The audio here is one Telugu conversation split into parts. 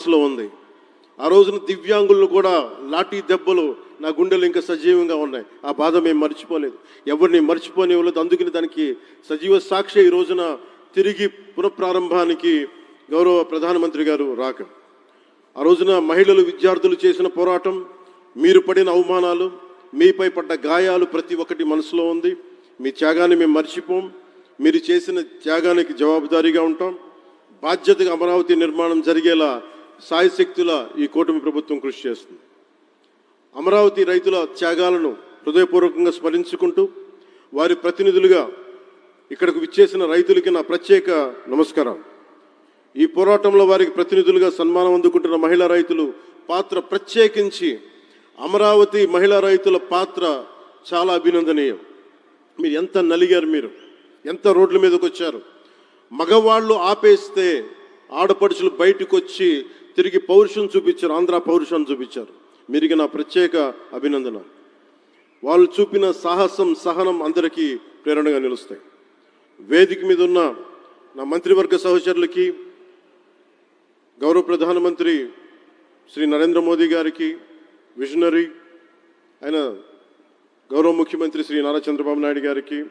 మనసులో ఉంది. ఆ రోజున దివ్యాంగులను కూడా లాఠీ దెబ్బలు నా గుండెలు ఇంకా సజీవంగా ఉన్నాయి. ఆ బాధ మేము మర్చిపోలేదు. ఎవరిని మర్చిపోనివ్వలేదు. అందుకని దానికి సజీవ సాక్షి ఈ రోజున తిరిగి పునఃప్రారంభానికి గౌరవ ప్రధానమంత్రి గారు రాక. ఆ రోజున మహిళలు విద్యార్థులు చేసిన పోరాటం మీరు పడిన అవమానాలు మీపై పడ్డ గాయాలు ప్రతి ఒక్కటి మనసులో ఉంది. మీ త్యాగాన్ని మేము మర్చిపోం. మీరు చేసిన త్యాగానికి జవాబుదారీగా ఉంటాం. బాధ్యతగా అమరావతి నిర్మాణం జరిగేలా సాయశక్తుల ఈ కూటమి ప్రభుత్వం కృషి చేస్తుంది. అమరావతి రైతుల త్యాగాలను హృదయపూర్వకంగా స్మరించుకుంటూ వారి ప్రతినిధులుగా ఇక్కడకు విచ్చేసిన రైతులకి నా ప్రత్యేక నమస్కారం. ఈ పోరాటంలో వారికి ప్రతినిధులుగా సన్మానం అందుకుంటున్న మహిళా రైతులు పాత్ర ప్రత్యేకించి అమరావతి మహిళా రైతుల పాత్ర చాలా అభినందనీయం. మీరు ఎంత నలిగారు మీరు ఎంత రోడ్ల మీదకి వచ్చారు మగవాళ్ళు ఆపేస్తే ఆడపడుచులు బయటకు వచ్చి తిరిగి పౌరుషం చూపించారు ఆంధ్ర పౌరుషాన్ని చూపించారు. మీరికి నా ప్రత్యేక అభినందన. వాళ్ళు చూపిన సాహసం సహనం అందరికీ ప్రేరణగా నిలుస్తాయి. వేదిక మీద ఉన్న నా మంత్రివర్గ సహచరులకి గౌరవ ప్రధానమంత్రి శ్రీ నరేంద్ర మోదీ గారికి విజనరీ ఆయన గౌరవ ముఖ్యమంత్రి శ్రీ నారా చంద్రబాబు నాయుడు గారికి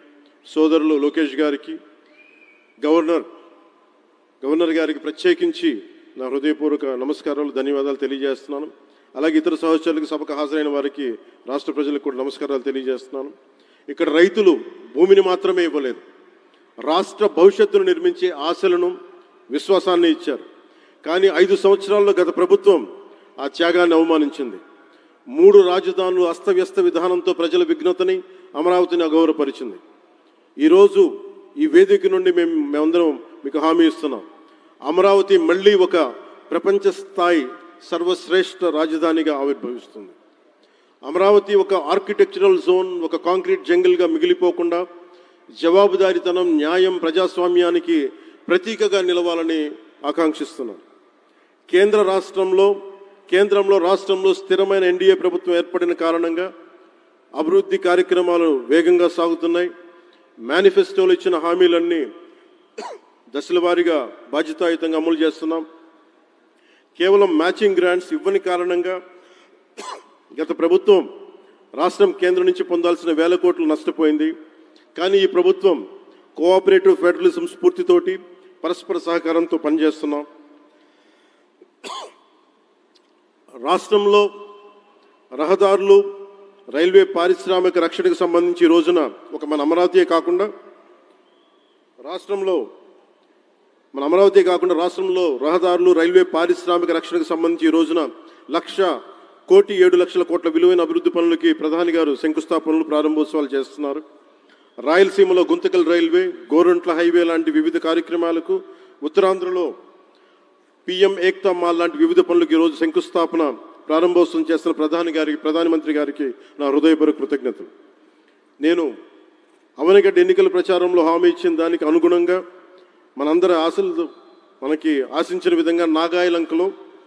సోదరులు లోకేష్ గారికి గవర్నర్ గవర్నర్ గారికి ప్రత్యేకించి నా హృదయపూర్వక నమస్కారాలు ధన్యవాదాలు తెలియజేస్తున్నాను. అలాగే ఇతర సహచరులకు సభకు హాజరైన వారికి రాష్ట్ర ప్రజలకు కూడా నమస్కారాలు తెలియజేస్తున్నాను. ఇక్కడ రైతులు భూమిని మాత్రమే ఇవ్వలేదు. రాష్ట్ర భవిష్యత్తును నిర్మించే ఆశలను విశ్వాసాన్ని ఇచ్చారు. కానీ ఐదు సంవత్సరాల్లో గత ప్రభుత్వం ఆ త్యాగాన్ని అవమానించింది. మూడు రాజధానులు అస్తవ్యస్త విధానంతో ప్రజల విఘ్నతని అమరావతిని అగౌరవపరిచింది. ఈరోజు ఈ వేదిక నుండి మేము మేమందరం మీకు హామీ ఇస్తున్నాం. అమరావతి మళ్ళీ ఒక ప్రపంచ స్థాయి సర్వశ్రేష్ఠ రాజధానిగా ఆవిర్భవిస్తుంది. అమరావతి ఒక ఆర్కిటెక్చరల్ జోన్ ఒక కాంక్రీట్ జంగిల్గా మిగిలిపోకుండా జవాబుదారీతనం న్యాయం ప్రజాస్వామ్యానికి ప్రతీకగా నిలవాలని ఆకాంక్షిస్తున్నాను కేంద్ర రాష్ట్రంలో కేంద్రంలో రాష్ట్రంలో స్థిరమైన ఎన్డీఏ ప్రభుత్వం ఏర్పడిన కారణంగా అభివృద్ధి కార్యక్రమాలు వేగంగా సాగుతున్నాయి. మేనిఫెస్టోలు ఇచ్చిన హామీలన్నీ దశల వారీగా బాధ్యతాయుతంగా అమలు చేస్తున్నాం. కేవలం మ్యాచింగ్ గ్రాంట్స్ ఇవ్వని కారణంగా గత ప్రభుత్వం రాష్ట్రం కేంద్రం నుంచి పొందాల్సిన వేల కోట్లు నష్టపోయింది. కానీ ఈ ప్రభుత్వం కోఆపరేటివ్ ఫెడరలిజం స్ఫూర్తితోటి పరస్పర సహకారంతో పనిచేస్తున్నాం. రాష్ట్రంలో రహదారులు రైల్వే పారిశ్రామిక రక్షణకు సంబంధించి రోజున ఒక మన అమరావతియే కాకుండా రాష్ట్రంలో మన అమరావతి కాకుండా రాష్ట్రంలో రహదారులు రైల్వే పారిశ్రామిక రక్షణకు సంబంధించి ఈ రోజున లక్ష కోటి ఏడు లక్షల కోట్ల విలువైన అభివృద్ధి పనులకి ప్రధాని గారు శంకుస్థాపనలు ప్రారంభోత్సవాలు చేస్తున్నారు. రాయలసీమలో గుంతకల్ రైల్వే గోరంట్ల హైవే లాంటి వివిధ కార్యక్రమాలకు ఉత్తరాంధ్రలో పిఎం ఏక్తా మాల్ లాంటి వివిధ పనులకు ఈరోజు శంకుస్థాపన ప్రారంభోత్సవం చేస్తున్న ప్రధాని గారికి ప్రధానమంత్రి గారికి నా హృదయపూర్వక కృతజ్ఞతలు. నేను అవనగడ్డ ఎన్నికల ప్రచారంలో హామీ ఇచ్చిన దానికి అనుగుణంగా మనందరి ఆశలు మనకి ఆశించిన విధంగా నాగాయలంకలో